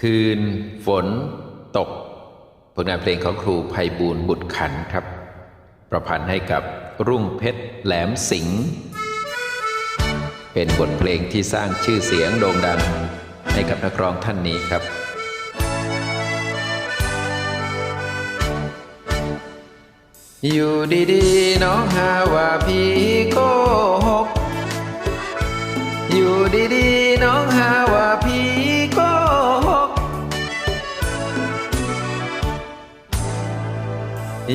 คืนฝนตก ผลงานเพลงของครูไพบูลบุตรขันครับ ประพันธ์ให้กับรุ่งเพชรแหลมสิงห์เป็นบทเพลงที่สร้างชื่อเสียงโด่งดังให้กับนักร้องท่านนี้ครับอยู่ดีๆ น้องหาว่าพี่โกหก อยู่ดีๆ น้องหาว่าพี่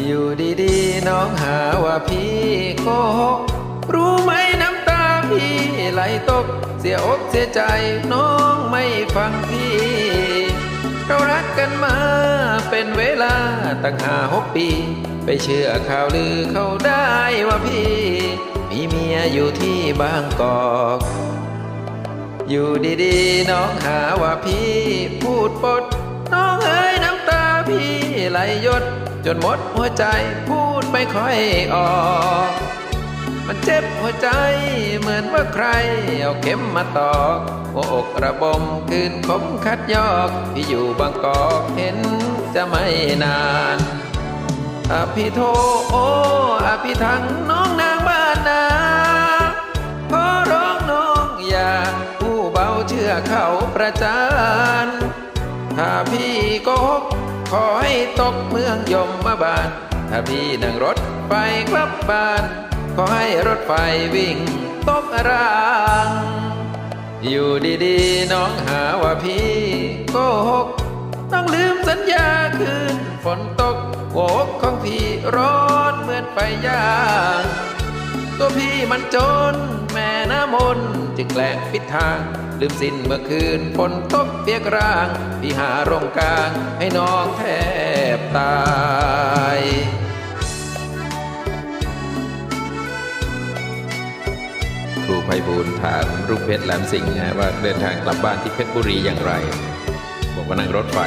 อยู่ดีๆ น้องหาว่าพี่โกหกรู้ไหมน้ำตาพี่ไหลตก เสียอกเสียใจน้องไม่ฟังพี่ เรารักกันมาเป็นเวลาตั้งหาหกปี ไปเชื่อข่าวลือเขาได้ว่าพี่ มีเมียอยู่ที่บางกอกอยู่ดีๆ น้องหาว่าพี่พูดปด น้องเอ้ยน้ำตาพี่ไหลหยด จนหมดหัวใจพูดไม่ค่อยออก มันเจ็บหัวใจเหมือนว่าใคร เอาเข็มมาตอกหัวอกระบมคืนคมคัดยอกพี่อยู่บางกอกเห็นจะไม่นานอภิโทโออภิทังน้องนางบ้านนาขอร้องน้องอย่าผู้เบาเชื่อเขาประจานถ้าพี่โกหก อให้ตกเมืองยมมาบาน ถ้าพี่นั่งรถไฟกลับบ้าน ขอให้รถไฟวิ่งตกราง อยู่ดีๆ น้องหาว่าพี่โกหกต้องลืมสัญญาคืนฝนตกหัวอกของพี่ร้อนเหมือนไฟย่างตัวพี่มันจนแม่น้ำมนจึงแกล้งปิดทาง ลืมสิ้นเมื่อคืนฝนตกเปียกร่างพี่หาร่มกลางให้น้องแทบตายครูไพบูลถามรุ่งเพชรแหลมสิงห์นะว่าเดินทางกลับบ้านที่เพชรบุรีอย่างไร บอกว่านั่งรถไฟ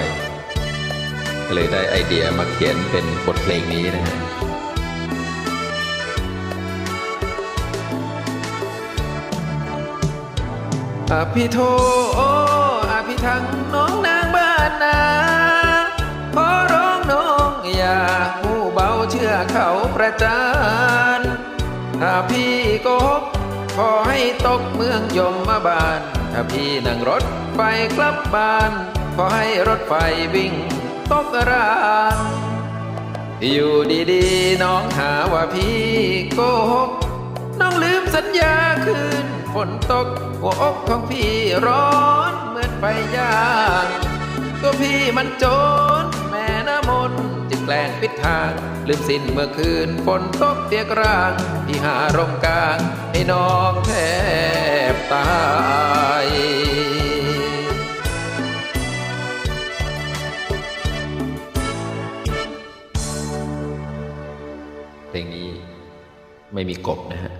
ก็เลยได้ไอเดียมาเขียนเป็นบทเพลงนี้นะฮะ อภิโทโออภิทังน้องนางบ้านนาขอร้องน้องอย่าผู้เบาเชื่อเขาประจานถ้าพี่โกหกขอให้ตกเมืองยมมาบานถ้าพี่นั่งรถไฟกลับบ้าน ขอให้รถไฟวิ่งตกรางอยู่ดีๆ น้องหาว่าพี่โกหก น้องลืมสัญญาคืน ฝนตกหัวอกของพี่ร้อนเหมือนไฟย่างตัวพี่มันจนแม่น้ำมนจึงแกล้งปิดทาง ลืมสิ้นเมื่อคืนฝนตกเปียกร่างพี่หาร่มกลางให้น้องแทบตายเพลงนี้ไม่มีกบนะฮะ